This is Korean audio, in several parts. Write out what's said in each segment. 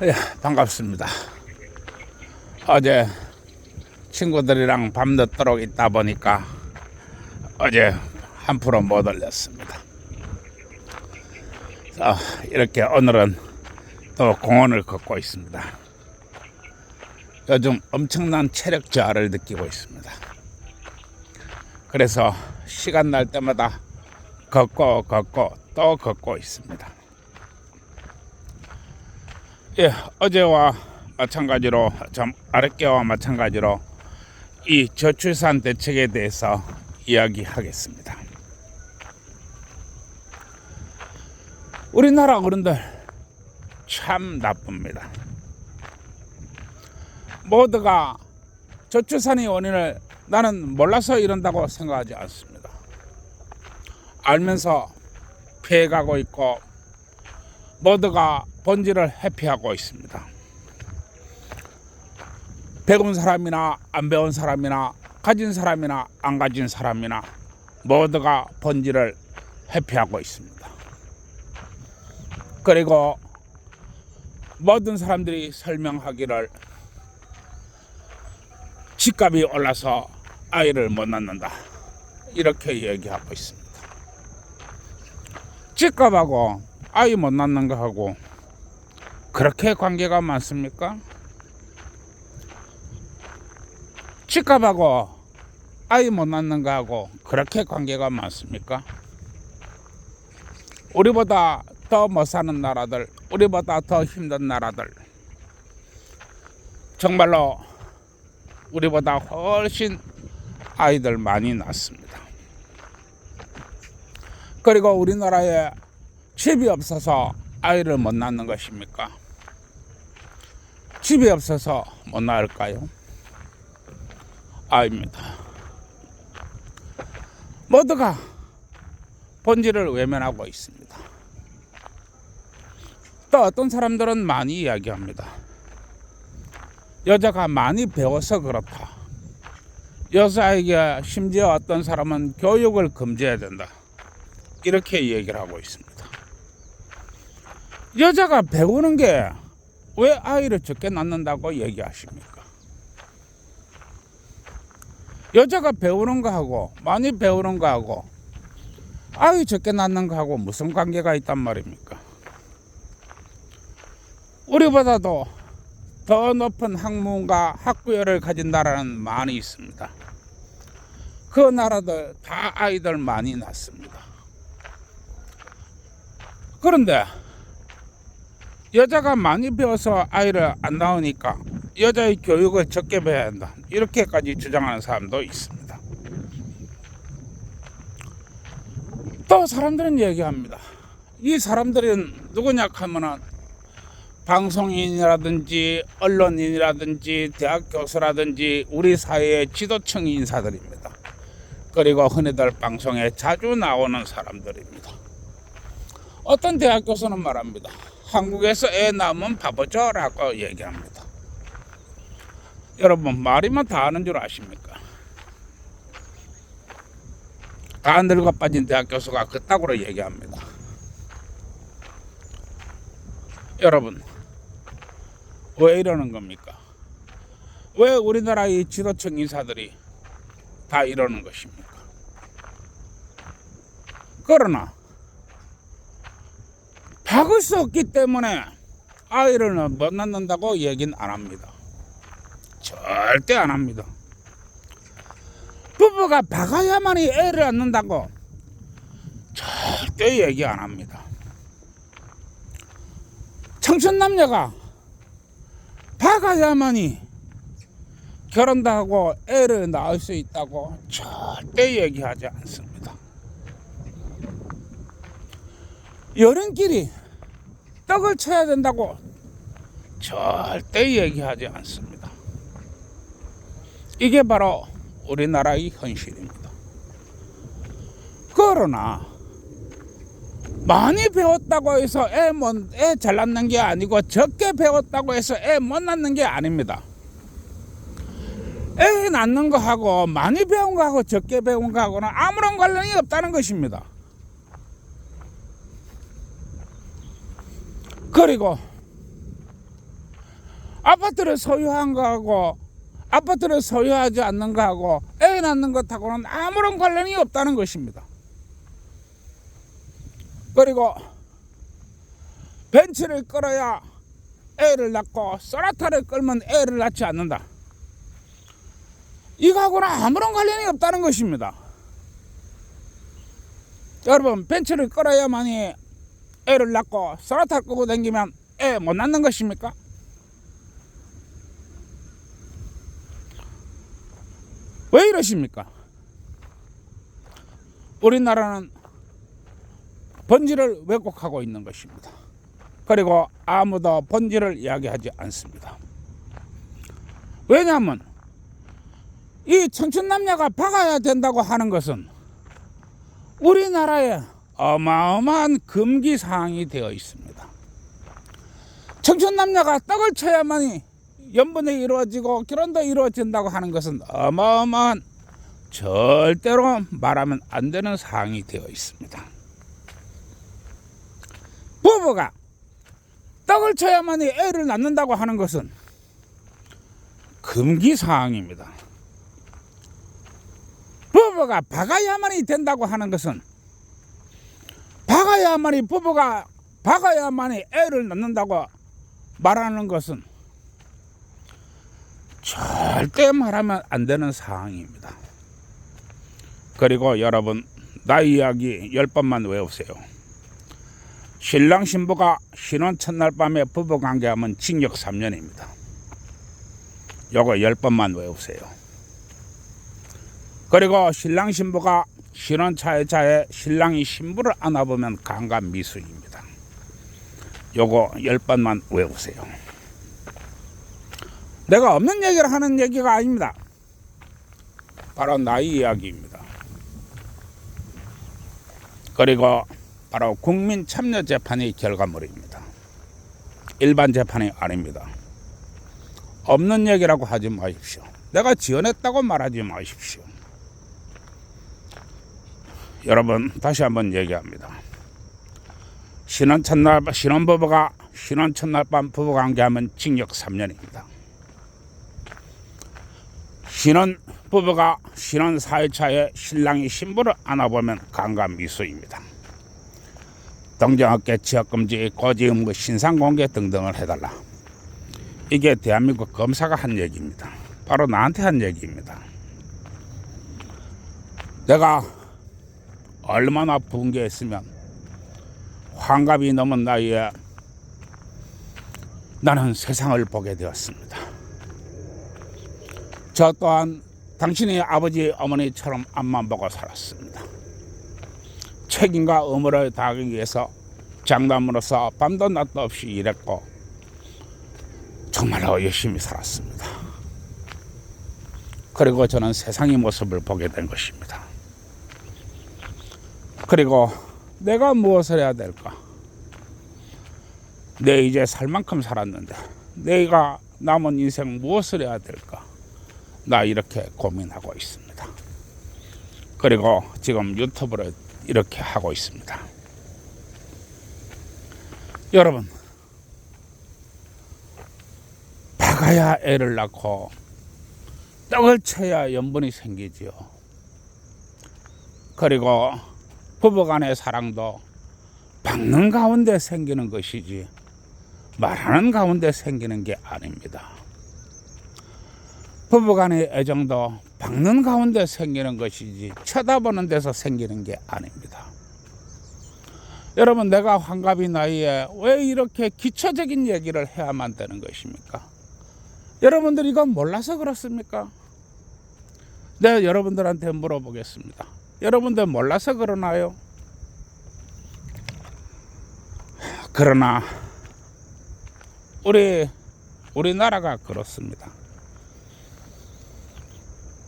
예, 반갑습니다. 어제 친구들이랑 밤늦도록 있다 보니까 어제 한 프로 못 올렸습니다. 자, 이렇게 오늘은 또 공원을 걷고 있습니다. 요즘 엄청난 체력 저하를 느끼고 있습니다. 그래서 시간 날 때마다 걷고 걷고 또 걷고 있습니다. 예, 어제와 마찬가지로 좀 아랫개와 마찬가지로 이 저출산 대책에 대해서 이야기하겠습니다. 우리나라 어른들 참 나쁩니다. 모두가 저출산의 원인을 나는 몰라서 이런다고 생각하지 않습니다. 알면서 피해가고 있고 모두가 본질을 회피하고 있습니다. 배운 사람이나 안 배운 사람이나 가진 사람이나 안 가진 사람이나 모두가 본질을 회피하고 있습니다. 그리고 모든 사람들이 설명하기를 집값이 올라서 아이를 못 낳는다. 이렇게 얘기하고 있습니다. 집값하고 아이 못 낳는 거하고 그렇게 관계가 많습니까? 집값하고 아이 못 낳는 거하고 그렇게 관계가 많습니까? 우리보다 더 못 사는 나라들, 우리보다 더 힘든 나라들, 정말로 우리보다 훨씬 아이들 많이 낳습니다. 그리고 우리나라에 집이 없어서 아이를 못 낳는 것입니까? 집이 없어서 못 낳을까요? 아닙니다. 모두가 본질을 외면하고 있습니다. 또 어떤 사람들은 많이 이야기합니다. 여자가 많이 배워서 그렇다. 여자에게 심지어 어떤 사람은 교육을 금지해야 된다. 이렇게 얘기를 하고 있습니다. 여자가 배우는 게 왜 아이를 적게 낳는다고 얘기하십니까? 여자가 배우는 거하고 많이 배우는 거하고 아이 적게 낳는 거하고 무슨 관계가 있단 말입니까? 우리보다도 더 높은 학문과 학구열을 가진 나라는 많이 있습니다. 그 나라들 다 아이들 많이 낳습니다. 그런데 여자가 많이 배워서 아이를 안 낳으니까 여자의 교육을 적게 배워야 한다. 이렇게까지 주장하는 사람도 있습니다. 또 사람들은 얘기합니다. 이 사람들은 누구냐 하면은 방송인이라든지 언론인이라든지 대학 교수라든지 우리 사회의 지도층 인사들입니다. 그리고 흔히들 방송에 자주 나오는 사람들입니다. 어떤 대학 교수는 말합니다. 한국에서 애 낳으면 바보죠라고 얘기합니다. 여러분 말이면 다 아는 줄 아십니까? 다 늙어 빠진 대학 교수가 그따구로 얘기합니다. 여러분 왜 이러는 겁니까? 왜 우리나라의 지도층 인사들이 다 이러는 것입니까? 그러나 박을 수 없기 때문에 아이를 못 낳는다고 얘기는 안 합니다. 절대 안 합니다. 부부가 박아야만이 애를 낳는다고 절대 얘기 안 합니다. 청춘 남녀가 박아야만이 결혼도 하고 애를 낳을 수 있다고 절대 얘기하지 않습니다. 여름길이 떡을 쳐야 된다고 절대 얘기하지 않습니다. 이게 바로 우리나라의 현실입니다. 그러나 많이 배웠다고 해서 애 못,애 낳는 게 아니고 적게 배웠다고 해서 애 못 낳는 게 아닙니다. 애 낳는 거하고 많이 배운 거하고 적게 배운 거하고는 아무런 관련이 없다는 것입니다. 그리고 아파트를 소유한 거하고 아파트를 소유하지 않는 거하고 애 낳는 것하고는 아무런 관련이 없다는 것입니다. 그리고 벤츠를 끌어야 애를 낳고 소나타를 끌면 애를 낳지 않는다. 이거하고는 아무런 관련이 없다는 것입니다. 여러분 벤츠를 끌어야만이 애를 낳고 소나타를 끌고 다니면 애 못 낳는 것입니까? 왜 이러십니까? 우리나라는 본질을 왜곡하고 있는 것입니다. 그리고 아무도 본질을 이야기하지 않습니다. 왜냐하면 이 청춘남녀가 박아야 된다고 하는 것은 우리나라에 어마어마한 금기 사항이 되어 있습니다. 청춘 남녀가 떡을 쳐야만이 연분이 이루어지고 결혼도 이루어진다고 하는 것은 어마어마한 절대로 말하면 안 되는 사항이 되어 있습니다. 부부가 떡을 쳐야만이 애를 낳는다고 하는 것은 금기 사항입니다. 부부가 박아야만이 된다고 하는 것은 박아야만이 부부가 박아야만이 애를 낳는다고 말하는 것은 절대 말하면 안 되는 사항입니다. 그리고 여러분 나이 이야기 열 번만 외우세요. 신랑 신부가 신혼 첫날 밤에 부부 관계하면 징역 3년입니다. 요거 열 번만 외우세요. 그리고 신랑 신부가 신혼 차에차에 신랑이 신부를 안아보면 강간 미수입니다. 요거 열 번만 외우세요. 내가 없는 얘기를 하는 얘기가 아닙니다. 바로 나이 이야기입니다. 그리고 바로 국민 참여 재판의 결과물입니다. 일반 재판이 아닙니다. 없는 얘기라고 하지 마십시오. 내가 지어냈다고 말하지 마십시오. 여러분 다시 한번 얘기합니다. 신혼 첫날 신혼 부부가 신혼 첫날 밤 부부 관계하면 징역 3년입니다. 신혼 부부가 신혼 4일차에 신랑이 신부를 안아보면 강간 미수입니다. 동정업계 지역금지, 고지음거, 신상공개 등등을 해달라. 이게 대한민국 검사가 한 얘기입니다. 바로 나한테 한 얘기입니다. 내가 얼마나 붕괴했으면 환갑이 넘은 나이에 나는 세상을 보게 되었습니다. 저 또한 당신의 아버지 어머니처럼 앞만 보고 살았습니다. 책임과 의무를 다하기 위해서 장남으로서 밤도 낮도 없이 일했고 정말로 열심히 살았습니다. 그리고 저는 세상의 모습을 보게 된 것입니다. 그리고 내가 무엇을 해야 될까? 내 이제 살 만큼 살았는데 내가 남은 인생 무엇을 해야 될까? 나 이렇게 고민하고 있습니다. 그리고 지금 유튜브를 이렇게 하고 있습니다. 여러분, 박아야 애를 낳고 떡을 쳐야 연분이 생기지요. 그리고 부부 간의 사랑도 박는 가운데 생기는 것이지 말하는 가운데 생기는 게 아닙니다. 부부 간의 애정도 박는 가운데 생기는 것이지 쳐다보는 데서 생기는 게 아닙니다. 여러분 내가 환갑이 나이에 왜 이렇게 기초적인 얘기를 해야만 되는 것입니까? 여러분들 이건 몰라서 그렇습니까? 네, 여러분들한테 물어보겠습니다. 여러분들 몰라서 그러나요? 그러나 우리 우리나라가 그렇습니다.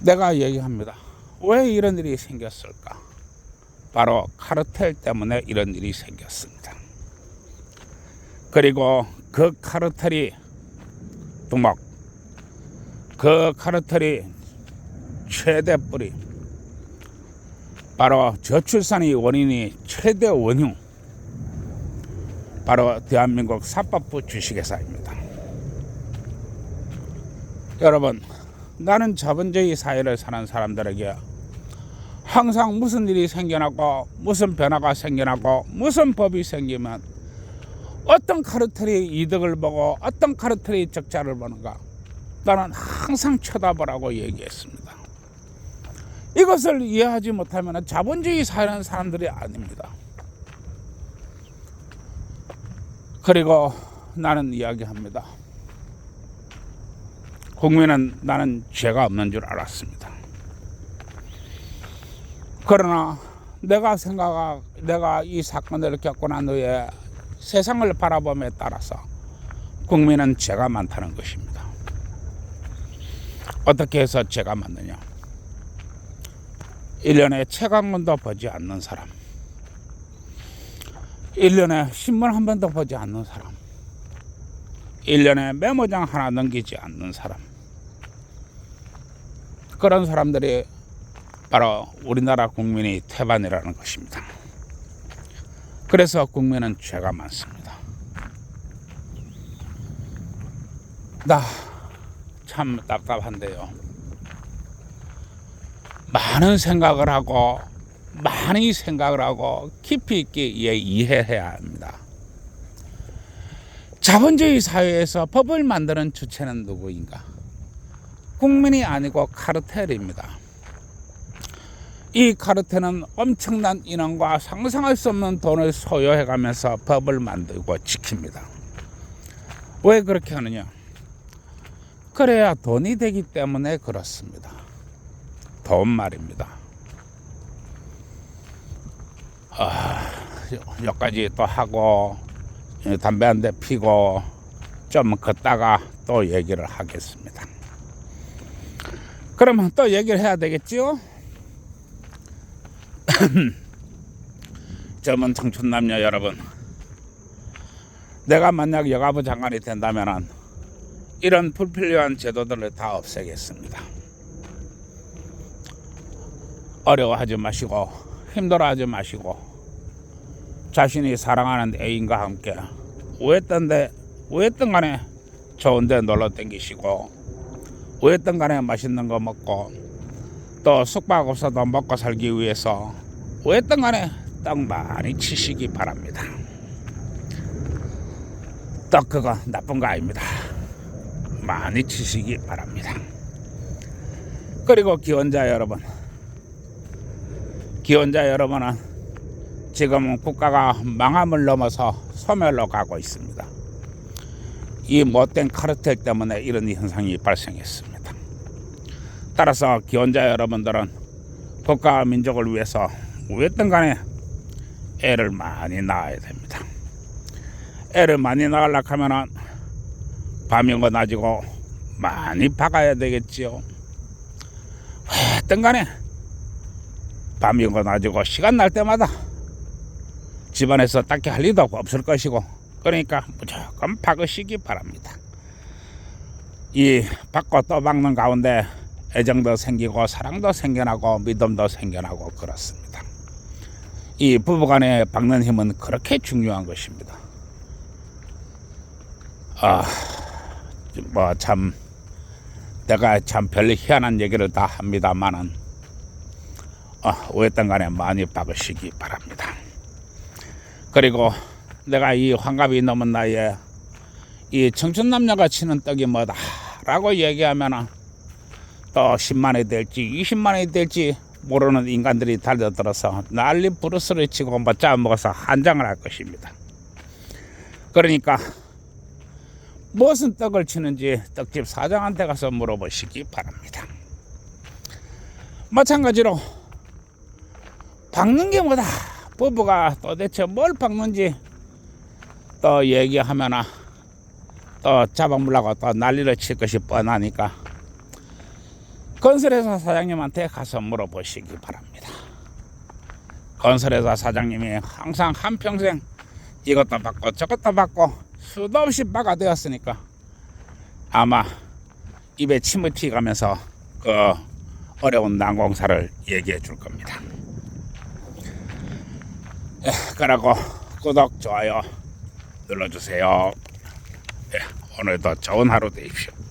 내가 얘기합니다. 왜 이런 일이 생겼을까? 바로 카르텔 때문에 이런 일이 생겼습니다. 그리고 그 카르텔이 두목, 그 카르텔이 최대 뿌리, 바로 저출산의 원인이 최대 원흉, 바로 대한민국 사법부 주식회사입니다. 여러분, 나는 자본주의 사회를 사는 사람들에게 항상 무슨 일이 생겨나고 무슨 변화가 생겨나고 무슨 법이 생기면 어떤 카르텔이 이득을 보고 어떤 카르텔이 적자를 보는가 나는 항상 쳐다보라고 얘기했습니다. 이것을 이해하지 못하면 자본주의 사는 사람들이 아닙니다. 그리고 나는 이야기합니다. 국민은 나는 죄가 없는 줄 알았습니다. 그러나 내가 생각, 내가 이 사건을 겪고 난 후에 세상을 바라봄에 따라서 국민은 죄가 많다는 것입니다. 어떻게 해서 죄가 많느냐? 1년에 책 한 권도 보지 않는 사람. 1년에 신문 한 번도 보지 않는 사람. 1년에 메모장 하나 넘기지 않는 사람. 그런 사람들이 바로 우리나라 국민의 태반이라는 것입니다. 그래서 국민은 죄가 많습니다. 나 참 답답한데요. 많은 생각을 하고 많이 생각을 하고 깊이 있게 이해해야 합니다. 자본주의 사회에서 법을 만드는 주체는 누구인가? 국민이 아니고 카르텔입니다. 이 카르텔은 엄청난 인원과 상상할 수 없는 돈을 소요해가면서 법을 만들고 지킵니다. 왜 그렇게 하느냐? 그래야 돈이 되기 때문에 그렇습니다. 돈 말입니다. 아, 여기까지 또 하고 담배 한 대 피고 좀 걷다가 또 얘기를 하겠습니다. 그러면 또 얘기를 해야 되겠지요? 젊은 청춘 남녀 여러분, 내가 만약 여가부 장관이 된다면 이런 불필요한 제도들을 다 없애겠습니다. 어려워하지 마시고 힘들어하지 마시고 자신이 사랑하는 애인과 함께 우했던데 우했던 간에 좋은 데 놀러 댕기시고 우했던 간에 맛있는 거 먹고 또 숙박 없어도 먹고 살기 위해서 우했던 간에 떡 많이 치시기 바랍니다. 떡 그거 나쁜 거 아닙니다. 많이 치시기 바랍니다. 그리고 기혼자 여러분, 기혼자 여러분은 지금 국가가 망함을 넘어서 소멸로 가고 있습니다. 이 못된 카르텔 때문에 이런 현상이 발생했습니다. 따라서 기혼자 여러분들은 국가와 민족을 위해서 어떤 간에 애를 많이 낳아야 됩니다. 애를 많이 낳으려고 하면은 밤이고 낮이고 많이 박아야 되겠지요. 어떤 간에 밤이고 낮이고 시간 날 때마다 집안에서 딱히 할 일도 없을 것이고 그러니까 무조건 박으시기 바랍니다. 이 박고 또 박는 가운데 애정도 생기고 사랑도 생겨나고 믿음도 생겨나고 그렇습니다. 이 부부간에 박는 힘은 그렇게 중요한 것입니다. 아, 뭐 참 내가 참 별로 희한한 얘기를 다 합니다만은 아, 어떤 간에 많이 박으시기 바랍니다. 그리고 내가 이 환갑이 넘은 나이에 이 청춘 남녀가 치는 떡이 뭐다라고 얘기하면은 또 10만이 될지 20만이 될지 모르는 인간들이 달려들어서 난리 부르스를 치고 뭐 짜먹어서 한장을 할 것입니다. 그러니까 무슨 떡을 치는지 떡집 사장한테 가서 물어보시기 바랍니다. 마찬가지로 박는 게 뭐다. 부부가 도대체 뭘 박는지 또 얘기하면은 또 잡아물라고 또 난리를 칠 것이 뻔하니까 건설회사 사장님한테 가서 물어보시기 바랍니다. 건설회사 사장님이 항상 한평생 이것도 받고 저것도 받고 수도 없이 바가 되었으니까 아마 입에 침을 튀가면서 그 어려운 난공사를 얘기해 줄 겁니다. 예, 그러고 구독, 좋아요 눌러주세요. 예, 오늘도 좋은 하루 되십시오.